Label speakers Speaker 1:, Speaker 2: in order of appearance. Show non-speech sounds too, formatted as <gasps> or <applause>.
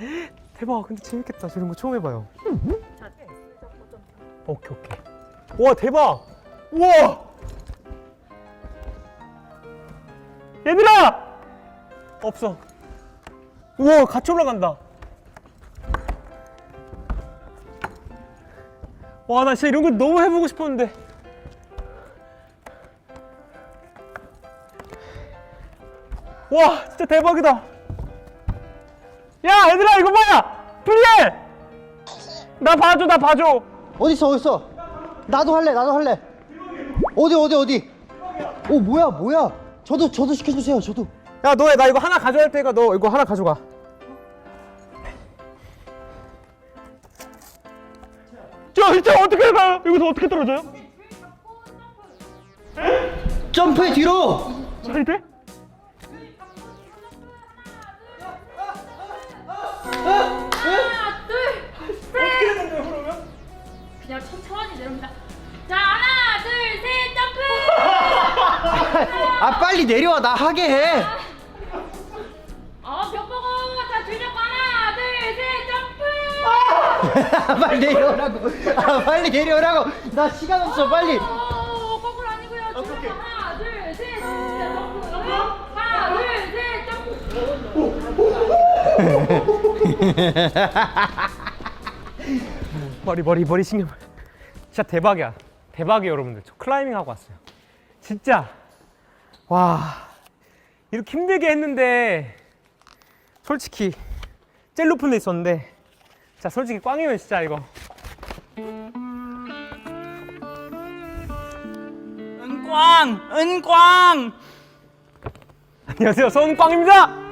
Speaker 1: <gasps> 대박. 근데 재밌겠다. 저런 거 처음 해봐요. 오케이 오케이. 와 대박. 우와. 얘들아. 없어. 우와 같이 올라간다. 와 나 진짜 이런 거 너무 해보고 싶었는데. 와 진짜 대박이다. 야 얘들아 이거 봐. 프리엘. 나 봐줘 나 봐줘.
Speaker 2: 어딨어 어딨어 나도 할래 나도 할래 어디 어디 어디 오 뭐야 뭐야 저도 저도 시켜주세요 저도
Speaker 1: 야 너야 나 이거 하나 가져갈 테니까 너 이거 하나 가져가. 저 진짜 어떻게 가요? 여기서 어떻게 떨어져요?
Speaker 2: 점프해 뒤로
Speaker 1: 잘 돼?
Speaker 3: 하
Speaker 2: 아 빨리 내려와 나 하게 해
Speaker 3: 어, 벽 보고. 자, 줄 잡고 하나, 둘, 셋, 점프.
Speaker 2: 아, <laughs> 빨리 내려오라고 아 빨리 내려오라고 나 시간 없어 빨리
Speaker 3: 어, 거꾸로 아니고요. 줄 잡고 하나, 둘, 셋. 자, 점프. 점프. 하나, 둘, 셋, 점프. <laughs>
Speaker 1: 머리 머리 머리 신경. 진짜 대박이야. 대박이에요 여러분들. 저 클라이밍 하고 왔어요. 진짜 와 이렇게 힘들게 했는데 솔직히 제일 높은 데 있었는데 자 솔직히 꽝이면 진짜 이거
Speaker 4: 은광! 은광!
Speaker 1: 안녕하세요 손꽝입니다.